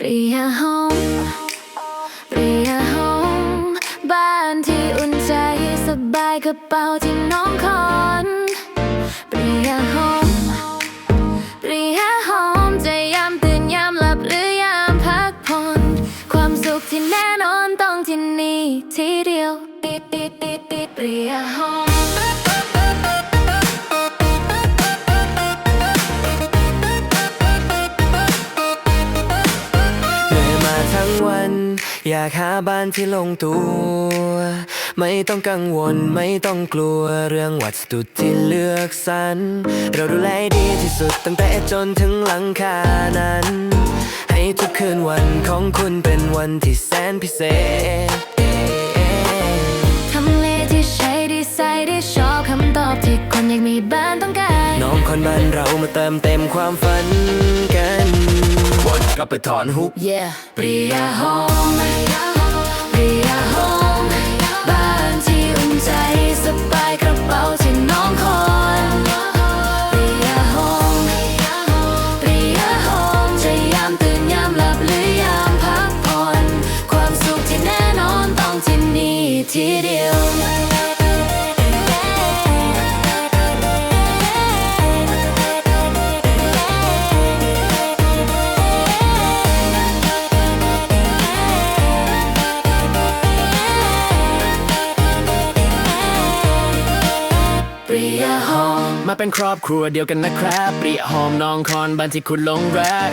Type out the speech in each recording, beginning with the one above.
เปรียหอมเปรียหอมบ้านที่อุ่นใจสบายกระเป๋าที่น้องคอนเปรียหอมเปรียหอมจะยามตื่นยามหลับหรือยามพักผ่อน ความสุขที่แน่นอนต้องที่นี่ที่เดียวติดติ อยากหาบ้านที่ลงตัว ไม่ต้องกังวลไม่ต้องกลัวเรื่องวัสดุที่เลือกสรรเราดูแลดีที่สุดตั้งแต่จนถึงหลังคานั้น ให้ทุกคืนวันของคุณเป็นวันที่แสนพิเศษทำเลที่ใช้ดีไซน์ที่ชอบคำตอบที่คนอยากมีบ้านต้องการ น้องคนบ้านเรามาเติมเต็มความฝันกันวนกลับไปถอนฮุก Yeah ปรียหอม ทีเดียวปรียหอมมาเป็นครอบครัวเดียวกันนะครับเปรียหอมน้องคอนบ้านที่คุณลงแรก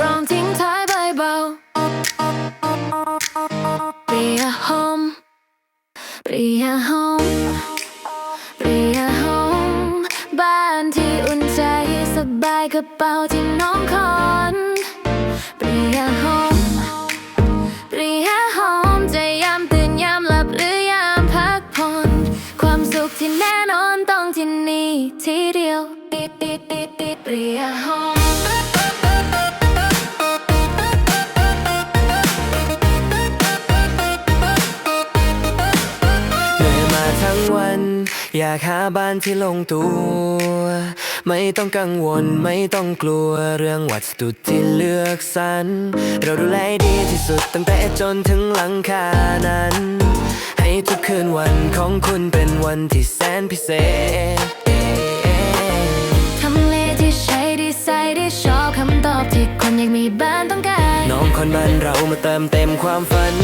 เปรียหอมบ้านที่อุ่นใจสบายกระเป๋าที่น้องคอนเปรียหอมเปรียหอมจะยามตื่นยามหลับหรือยามพักผ่อนความสุขที่แน่นอนต้องที่นี่ที่เดียวติดติดติดติดเปรียหอม อยากหาบ้านที่ลงตัว ไม่ต้องกังวลไม่ต้องกลัวเรื่องวัสดุที่เลือกสรรเราดูแลดีที่สุดตั้งแต่จนถึงหลังคานั้น ให้ทุกคืนวันของคุณเป็นวันที่แสนพิเศษทำเลที่ใช้ดีไซน์ที่ชอบคำตอบที่คนอยากมีบ้านต้องการ น้องคนบ้านเรามาเติมเต็มความฝัน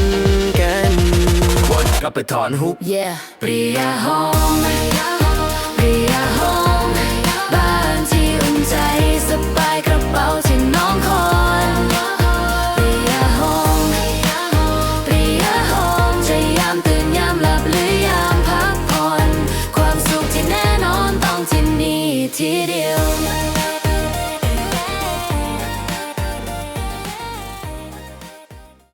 กันวนกลับไปถอนฮุก Yeah เปรียหอมเปรียหอมบ้านที่อุ่นใจสบายกระเป๋าที่น้องคอนเปรียหอมเปรียหอมจะยามตื่นยามหลับหรือยามพักผ่อน ความสุขที่แน่นอนต้องที่นี่ที่เดียว